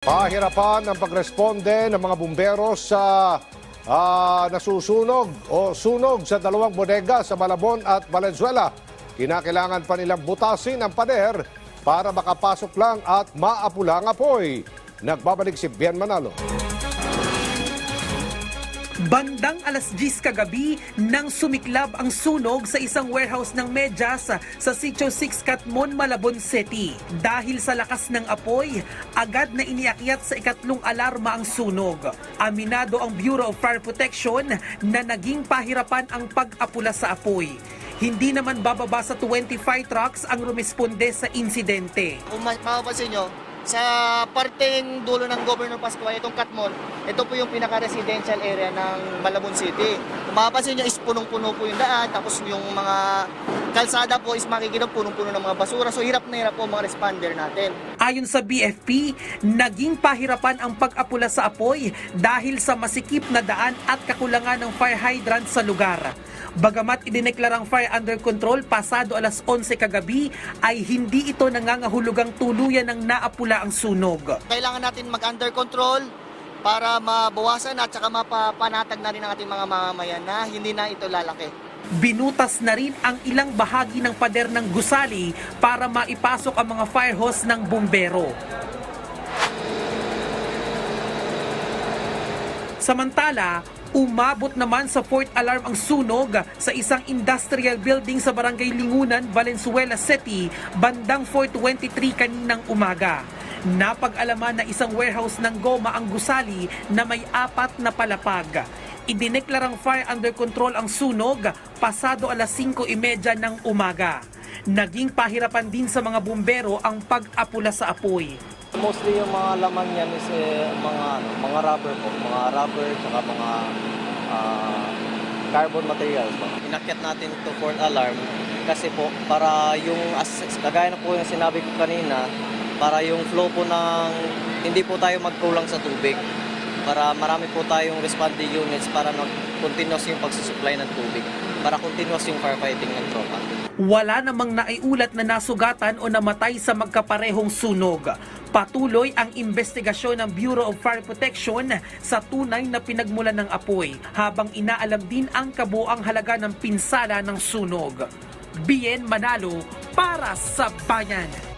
Pahirapan ang pagresponde ng mga bumbero sa ah, nasusunog o sunog sa dalawang bodega sa Malabon at Valenzuela. Kinakailangan pa nilang butasin ang pader para makapasok lang at maapula ang apoy. Nagbabalik si Bien Manalo. Bandang alas 10 kagabi nang sumiklab ang sunog sa isang warehouse ng medyas sa Sitio 6 Katmon, Malabon City. Dahil sa lakas ng apoy, agad na iniakyat sa ikatlong alarma ang sunog. Aminado ang Bureau of Fire Protection na naging pahirapan ang pag-apula sa apoy. Hindi naman bababa sa 25 trucks ang rumisponde sa insidente. Kung ma- mapapansin nyo, sa parteng dulo ng Governor Pascual, itong Katmon, ito po yung pinaka-residential area ng Malabon City. Kung mapapansin nyo, is punong-puno po yung daan, tapos yung mga kalsada po is makikita punong-puno ng mga basura. So hirap na hirap po mga responder natin. Ayon sa BFP, naging pahirapan ang pag-apula sa apoy dahil sa masikip na daan at kakulangan ng fire hydrant sa lugar. Bagamat idineklarang fire under control pasado alas 11 kagabi, ay hindi ito nangangahulugang tuluyan ng naapula ang sunog. Kailangan natin mag-under control para mabawasan at saka mapapanatag na rin ang ating mga mamamayan na hindi na ito lalaki. Binutas na rin ang ilang bahagi ng pader ng gusali para maipasok ang mga fire hose ng bumbero. Samantala, umabot naman sa fourth alarm ang sunog sa isang industrial building sa Barangay Lingunan, Valenzuela City, bandang 4.23 kaninang umaga. Napag-alaman na isang warehouse ng goma ang gusali na may apat na palapag. Idineklarang fire under control ang sunog pasado alas 5.30 ng umaga. Naging pahirapan din sa mga bumbero ang pag-apula sa apoy. Mostly yung mga laman niyan is eh, mga ano, mga rubber po, mga rubber tsaka mga ah, carbon materials po. Inakyat natin to fourth alarm kasi po para yung as, kagaya na po yung sinabi ko kanina, para yung flow po ng hindi po tayo magkulang sa tubig. Para marami po tayong responding units para mag-continuous yung pagsusupply ng tubig. Para continuous yung firefighting ng tropa. Wala namang naiulat na nasugatan o namatay sa magkaparehong sunog. Patuloy ang investigasyon ng Bureau of Fire Protection sa tunay na pinagmulan ng apoy habang inaalam din ang kabuang halaga ng pinsala ng sunog. Bien Manalo para sa bayan.